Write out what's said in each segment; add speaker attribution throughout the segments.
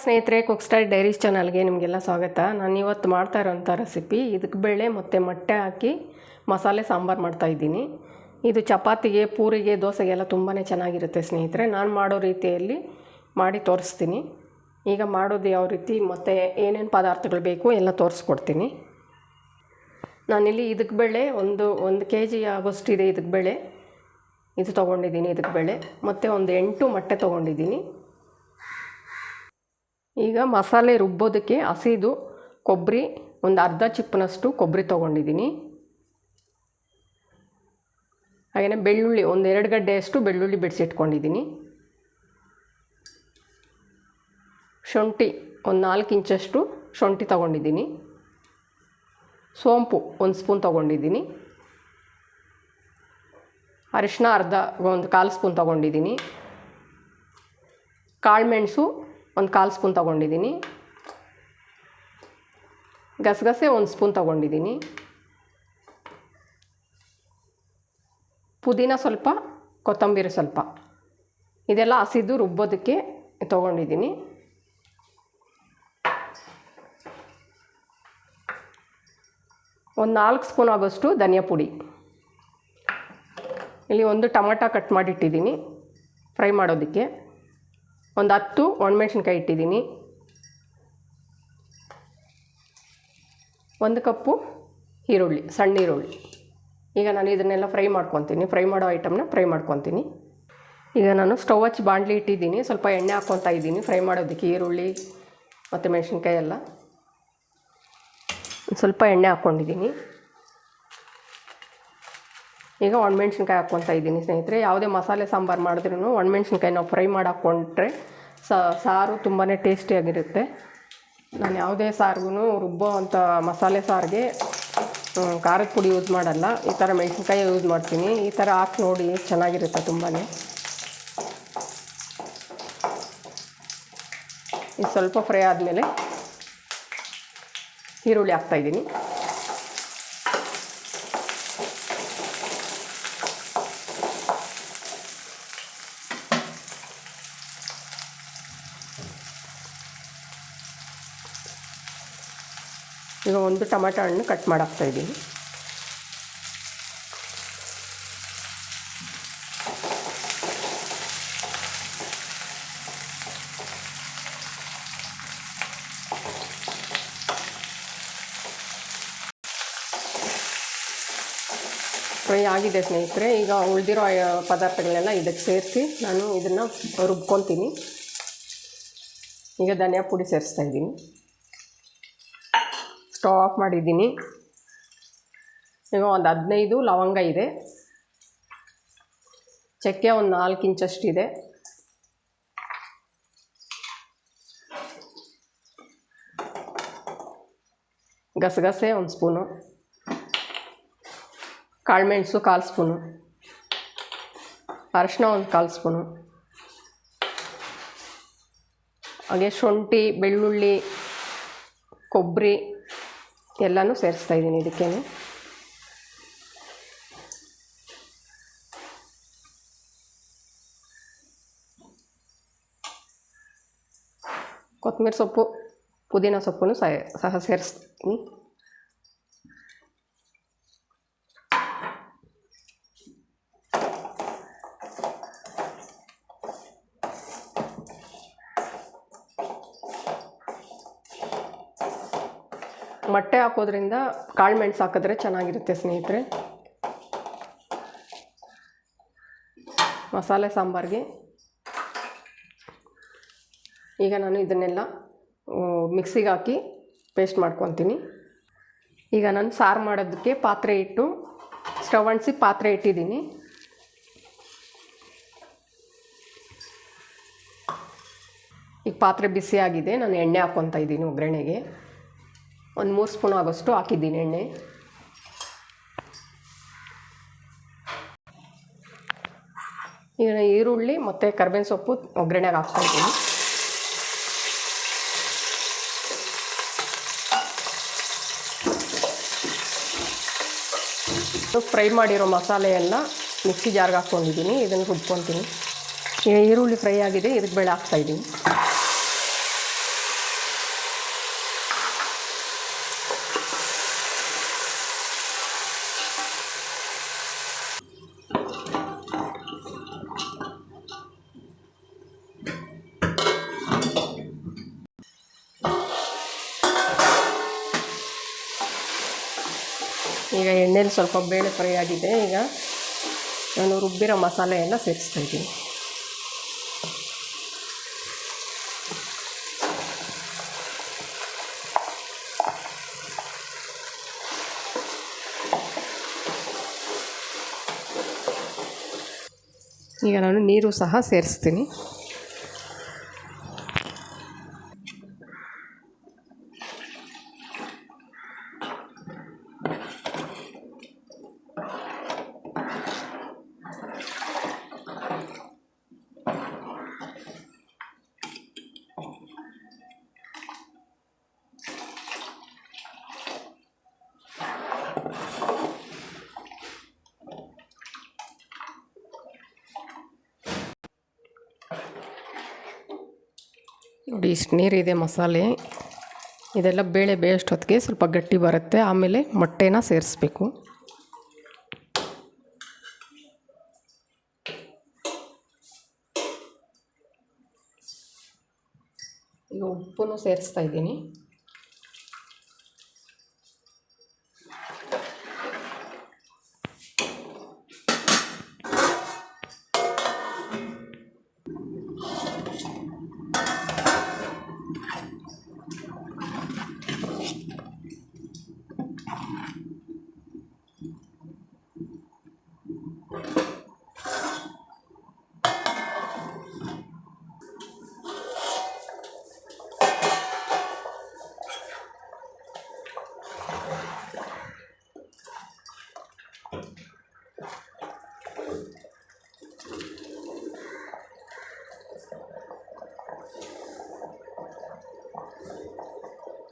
Speaker 1: ಸ್ನೇಹಿತರೆ cook style diaries ಚಾನಲ್ಗೆ ನಿಮಗೆಲ್ಲ ಸ್ವಾಗತ. ನಾನು ಇವತ್ತು ಮಾಡ್ತಾ ಇರೋಂಥ ರೆಸಿಪಿ ಇದಕ್ಕೆ ಬೇಳೆ ಮತ್ತು ಮೊಟ್ಟೆ ಹಾಕಿ ಮಸಾಲೆ ಸಾಂಬಾರು ಮಾಡ್ತಾ ಇದ್ದೀನಿ. ಇದು ಚಪಾತಿಗೆ, ಪೂರಿಗೆ, ದೋಸೆಗೆಲ್ಲ ತುಂಬಾ ಚೆನ್ನಾಗಿರುತ್ತೆ ಸ್ನೇಹಿತರೆ. ನಾನು ಮಾಡೋ ರೀತಿಯಲ್ಲಿ ಮಾಡಿ ತೋರಿಸ್ತೀನಿ. ಈಗ ಮಾಡೋದು ಯಾವ ರೀತಿ, ಮತ್ತು ಏನೇನು ಪದಾರ್ಥಗಳು ಬೇಕು ಎಲ್ಲ ತೋರಿಸ್ಕೊಡ್ತೀನಿ. ನಾನಿಲ್ಲಿ ಇದಕ್ಕೆ ಬೇಳೆ ಒಂದು ಒಂದು ಕೆ ಜಿ ಆಗೋಷ್ಟಿದೆ ಇದಕ್ಕೆ ಬೇಳೆ. ಇದು ತೊಗೊಂಡಿದ್ದೀನಿ ಇದಕ್ಕೆ ಬೇಳೆ. ಮತ್ತು ಒಂದು ಎಂಟು ಮೊಟ್ಟೆ ತೊಗೊಂಡಿದ್ದೀನಿ. ಈಗ ಮಸಾಲೆ ರುಬ್ಬೋದಕ್ಕೆ ಹಸಿದು ಕೊಬ್ಬರಿ ಒಂದು ಅರ್ಧ ಚಿಪ್ಪನಷ್ಟು ಕೊಬ್ಬರಿ ತೊಗೊಂಡಿದ್ದೀನಿ. ಹಾಗೆಯೇ ಬೆಳ್ಳುಳ್ಳಿ ಒಂದು ಎರಡು ಗಡ್ಡೆಯಷ್ಟು ಬೆಳ್ಳುಳ್ಳಿ ಬಿಡಿಸಿಟ್ಕೊಂಡಿದ್ದೀನಿ. ಶುಂಠಿ ಒಂದು ನಾಲ್ಕು ಇಂಚಷ್ಟು ಶುಂಠಿ ತೊಗೊಂಡಿದ್ದೀನಿ. ಸೋಂಪು ಒಂದು ಸ್ಪೂನ್ ತೊಗೊಂಡಿದ್ದೀನಿ. ಅರಿಶಿನ ಅರ್ಧ ಒಂದು ಕಾಲು ಸ್ಪೂನ್ ತೊಗೊಂಡಿದ್ದೀನಿ. ಕಾಳುಮೆಣಸು ಒಂದು ಕಾಲು ಸ್ಪೂನ್ ತೊಗೊಂಡಿದ್ದೀನಿ. ಗಸಗಸೆ ಒಂದು ಸ್ಪೂನ್ ತೊಗೊಂಡಿದ್ದೀನಿ. ಪುದೀನ ಸ್ವಲ್ಪ, ಕೊತ್ತಂಬರಿ ಸ್ವಲ್ಪ. ಇದೆಲ್ಲ ಹಸಿದು ರುಬ್ಬೋದಕ್ಕೆ ತೊಗೊಂಡಿದ್ದೀನಿ. ಒಂದು ನಾಲ್ಕು ಸ್ಪೂನ್ ಆಗೋಷ್ಟು ಧನಿಯಾ ಪುಡಿ. ಇಲ್ಲಿ ಒಂದು ಟೊಮಟ ಕಟ್ ಮಾಡಿಟ್ಟಿದ್ದೀನಿ, ಫ್ರೈ ಮಾಡೋದಕ್ಕೆ. ಒಂದು ಹತ್ತು ಒಣಮೆಣ್ಸಿನ್ಕಾಯಿ ಇಟ್ಟಿದ್ದೀನಿ. ಒಂದು ಕಪ್ಪು ಈರುಳ್ಳಿ, ಸಣ್ಣ ಈರುಳ್ಳಿ. ಈಗ ನಾನು ಇದನ್ನೆಲ್ಲ ಫ್ರೈ ಮಾಡ್ಕೊತೀನಿ. ಫ್ರೈ ಮಾಡೋ ಐಟಮ್ನ ಫ್ರೈ ಮಾಡ್ಕೊತೀನಿ. ಈಗ ನಾನು ಸ್ಟವ್ ಹಚ್ಚಿ ಬಾಣಲಿ ಇಟ್ಟಿದ್ದೀನಿ. ಸ್ವಲ್ಪ ಎಣ್ಣೆ ಹಾಕ್ಕೊತಾ ಇದ್ದೀನಿ. ಫ್ರೈ ಮಾಡೋದಕ್ಕೆ ಈರುಳ್ಳಿ ಮತ್ತು ಮೆಣಸಿನ್ಕಾಯಿ ಎಲ್ಲ ಸ್ವಲ್ಪ ಎಣ್ಣೆ ಹಾಕ್ಕೊಂಡಿದ್ದೀನಿ ಈಗ ಒಣಮೆಣ್ಸಿನ್ಕಾಯಿ ಹಾಕ್ಕೊತಾ ಇದ್ದೀನಿ ಸ್ನೇಹಿತರೆ. ಯಾವುದೇ ಮಸಾಲೆ ಸಾಂಬಾರು ಮಾಡಿದ್ರೂ ಒಣಮೆಣ್ಸಿನ್ಕಾಯಿ ನಾವು ಫ್ರೈ ಮಾಡಿ ಹಾಕ್ಕೊಂಡ್ರೆ ಸಾರು ತುಂಬಾ ಟೇಸ್ಟಿಯಾಗಿರುತ್ತೆ ನಾನು ಯಾವುದೇ ಸಾರಿಗೂ ರುಬ್ಬೋ ಅಂಥ ಮಸಾಲೆ ಸಾರಿಗೆ ಖಾರದ ಪುಡಿ ಯೂಸ್ ಮಾಡಲ್ಲ. ಈ ಥರ ಮೆಣಸಿನ್ಕಾಯಿ ಯೂಸ್ ಮಾಡ್ತೀನಿ. ಈ ಥರ ಹಾಕಿ ನೋಡಿ ಚೆನ್ನಾಗಿರುತ್ತೆ ತುಂಬಾ ಇದು ಸ್ವಲ್ಪ ಫ್ರೈ ಆದಮೇಲೆ ಈರುಳ್ಳಿ ಹಾಕ್ತಾಯಿದ್ದೀನಿ ಈಗ ಒಂದು ಟೊಮೆಟೊ ಹಣ್ಣು ಕಟ್ ಮಾಡಾಕ್ತಾ ಇದ್ದೀನಿ. ಫ್ರೈ ಆಗಿದೆ ಸ್ನೇಹಿತರೆ, ಈಗ ಉಳಿದಿರೋ ಪದಾರ್ಥಗಳನ್ನೆಲ್ಲ ಇದಕ್ಕೆ ಸೇರಿಸಿ ನಾನು ಇದನ್ನು ರುಬ್ಕೊತೀನಿ ಈಗ ಧನಿಯಾ ಪುಡಿ ಸೇರಿಸ್ತಾ ಇದ್ದೀನಿ. ಸ್ಟವ್ ಆಫ್ ಮಾಡಿದ್ದೀನಿ. ಈಗ ಒಂದು ಹದಿನೈದು ಲವಂಗ ಇದೆ. ಚಕ್ಕೆ ಒಂದು ನಾಲ್ಕು ಇಂಚಷ್ಟಿದೆ ಗಸಗಸೆ ಒಂದು ಸ್ಪೂನು. ಕಾಳುಮೆಣಸು ಕಾಲು ಸ್ಪೂನು. ಅರಶಿನ ಒಂದು ಕಾಲು ಸ್ಪೂನು. ಹಾಗೆ ಶುಂಠಿ, ಬೆಳ್ಳುಳ್ಳಿ ಕೊಬ್ಬರಿ ಎಲ್ಲನೂ ಸೇರಿಸ್ತಾ ಇದ್ದೀನಿ ಇದಕ್ಕೆ ಕೊತ್ತಂಬರಿ ಸೊಪ್ಪು ಪುದೀನ ಸೊಪ್ಪನ್ನು ಸಹ ಸೇರಿಸ್ತೀನಿ ಮೊಟ್ಟೆ ಹಾಕೋದ್ರಿಂದ ಕಾಳು ಮೆಣಸು ಹಾಕಿದ್ರೆ ಚೆನ್ನಾಗಿರುತ್ತೆ ಸ್ನೇಹಿತರೆ. ಮಸಾಲೆ ಸಾಂಬಾರಿಗೆ. ಈಗ ನಾನು ಇದನ್ನೆಲ್ಲ ಮಿಕ್ಸಿಗೆ ಹಾಕಿ ಪೇಸ್ಟ್ ಮಾಡ್ಕೊತೀನಿ. ಈಗ ನಾನು ಸಾರು ಮಾಡೋದಕ್ಕೆ ಪಾತ್ರೆ ಇಟ್ಟು, ಸ್ಟವ್ ಅಂಟಿಸಿ ಪಾತ್ರೆ ಇಟ್ಟಿದ್ದೀನಿ. ಈಗ ಪಾತ್ರೆ ಬಿಸಿಯಾಗಿದೆ ನಾನು ಎಣ್ಣೆ ಹಾಕ್ಕೊತಾ ಇದ್ದೀನಿ ಒಗ್ಗರಣೆಗೆ. ಒಂದು ಮೂರು ಸ್ಪೂನ್ ಆಗೋಷ್ಟು ಹಾಕಿದ್ದೀನಿ ಎಣ್ಣೆ. ಈಗ ಈರುಳ್ಳಿ ಮತ್ತು ಕರ್ಬೇವಿನ ಸೊಪ್ಪು ಒಗ್ಗರಣೆಗೆ ಹಾಕ್ತಾಯಿದ್ದೀನಿ ಫ್ರೈ ಮಾಡಿರೋ ಎಲ್ಲ ಮಿಕ್ಸಿ ಜಾರ್ಗೆ ಹಾಕ್ಕೊಂಡಿದ್ದೀನಿ. ಇದನ್ನು ರುಬ್ಕೊತೀನಿ ಈಗ ಈರುಳ್ಳಿ ಫ್ರೈ ಆಗಿದೆ. ಇದಕ್ಕೆ ಬೇಳೆ ಹಾಕ್ತಾಯಿದ್ದೀನಿ ಈಗ ಎಣ್ಣೆಲಿ ಸ್ವಲ್ಪ ಬೇಳೆ ಫ್ರೈ ಆಗಿದೆ. ಈಗ ನಾನು ರುಬ್ಬಿರೋ ಮಸಾಲೆಯನ್ನು ಸೇರಿಸ್ತಾ ಇದ್ದೀನಿ. ಈಗ ನಾನು ನೀರು ಸಹ ಸೇರಿಸ್ತೀನಿ. ನೋಡಿ ಇಷ್ಟು ನೀರಿದೆ ಮಸಾಲೆ. ಇದೆಲ್ಲ ಬೇಳೆ ಬೇಯೋಷ್ಟೊತ್ತಿಗೆ ಸ್ವಲ್ಪ ಗಟ್ಟಿ ಬರುತ್ತೆ. ಆಮೇಲೆ ಮೊಟ್ಟೆನ ಸೇರಿಸ್ಬೇಕು. ಈಗ ಉಪ್ಪನ್ನು ಸೇರಿಸ್ತಾ ಇದ್ದೀನಿ.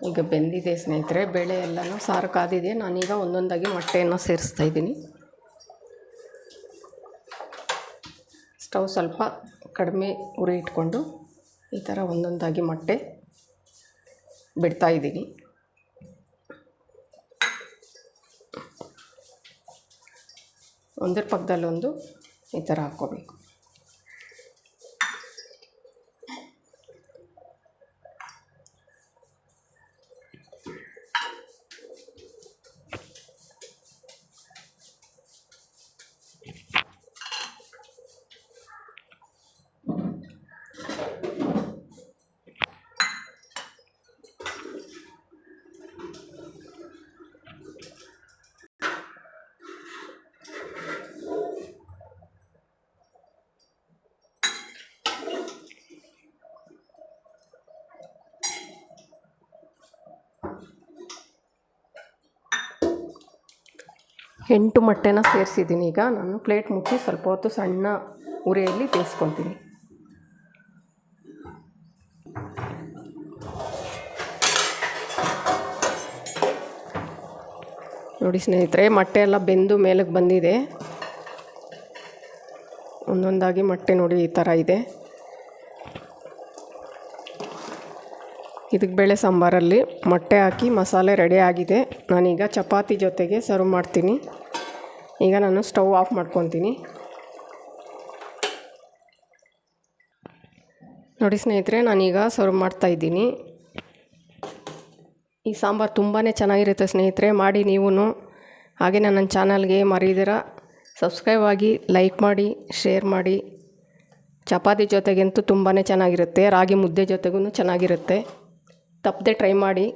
Speaker 1: ಈಗ ಬೆಂದಿದೆ ಸ್ನೇಹಿತರೆ, ಬೇಳೆ ಎಲ್ಲನೂ ಸಾರು ಕಾದಿದೆ. ನಾನೀಗ ಒಂದೊಂದಾಗಿ ಮೊಟ್ಟೆಯನ್ನು ಸೇರಿಸ್ತಾ ಇದ್ದೀನಿ. ಸ್ಟವ್ ಸ್ವಲ್ಪ ಕಡಿಮೆ ಉರಿ ಇಟ್ಕೊಂಡು ಈ ಥರ ಒಂದೊಂದಾಗಿ ಮೊಟ್ಟೆ ಬಿಡ್ತಾ ಇದ್ದೀನಿ. ಒಂದರ ಪಕ್ಕದಲ್ಲೊಂದು ಈ ಥರ ಹಾಕ್ಕೋಬೇಕು. ಎಂಟು ಮೊಟ್ಟೆನ ಸೇರಿಸಿದ್ದೀನಿ. ಈಗ ನಾನು ಪ್ಲೇಟ್ ಮುಚ್ಚಿ ಸ್ವಲ್ಪ ಹೊತ್ತು ಸಣ್ಣ ಉರಿಯಲ್ಲಿ ಬೇಯಿಸ್ಕೊತೀನಿ ನೋಡಿ ಸ್ನೇಹಿತರೆ, ಮೊಟ್ಟೆ ಎಲ್ಲ ಬೆಂದು ಮೇಲಕ್ಕೆ ಬಂದಿದೆ. ಒಂದೊಂದಾಗಿ ಮೊಟ್ಟೆ ನೋಡಿ ಈ ಥರ ಇದೆ. ಇದಕ್ಕೆ ಬೇಳೆ ಸಾಂಬಾರಲ್ಲಿ ಮೊಟ್ಟೆ ಹಾಕಿ ಮಸಾಲೆ ರೆಡಿ ಆಗಿದೆ. ನಾನೀಗ ಚಪಾತಿ ಜೊತೆಗೆ ಸರ್ವ್ ಮಾಡ್ತೀನಿ. ಈಗ ನಾನು ಸ್ಟವ್ ಆಫ್ ಮಾಡ್ಕೊತೀನಿ. ನೋಡಿ ಸ್ನೇಹಿತರೆ, ನಾನೀಗ ಸರ್ವ್ ಮಾಡ್ತಾಯಿದ್ದೀನಿ ಈ ಸಾಂಬಾರು ತುಂಬಾ ಚೆನ್ನಾಗಿರುತ್ತೆ ಸ್ನೇಹಿತರೆ, ಮಾಡಿ ನೀವು ಹಾಗೆ ನನ್ನ ಚಾನಲ್ಗೆ ಮರೀದಿರ, ಸಬ್ಸ್ಕ್ರೈಬ್ ಆಗಿ ಲೈಕ್ ಮಾಡಿ, ಶೇರ್ ಮಾಡಿ. ಚಪಾತಿ ಜೊತೆಗಂತೂ ತುಂಬಾ ಚೆನ್ನಾಗಿರುತ್ತೆ, ರಾಗಿ ಮುದ್ದೆ ಜೊತೆಗೂ ಚೆನ್ನಾಗಿರುತ್ತೆ. ತಪ್ಪದೆ ಟ್ರೈ ಮಾಡಿ.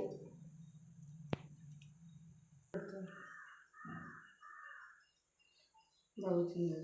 Speaker 2: 那都听得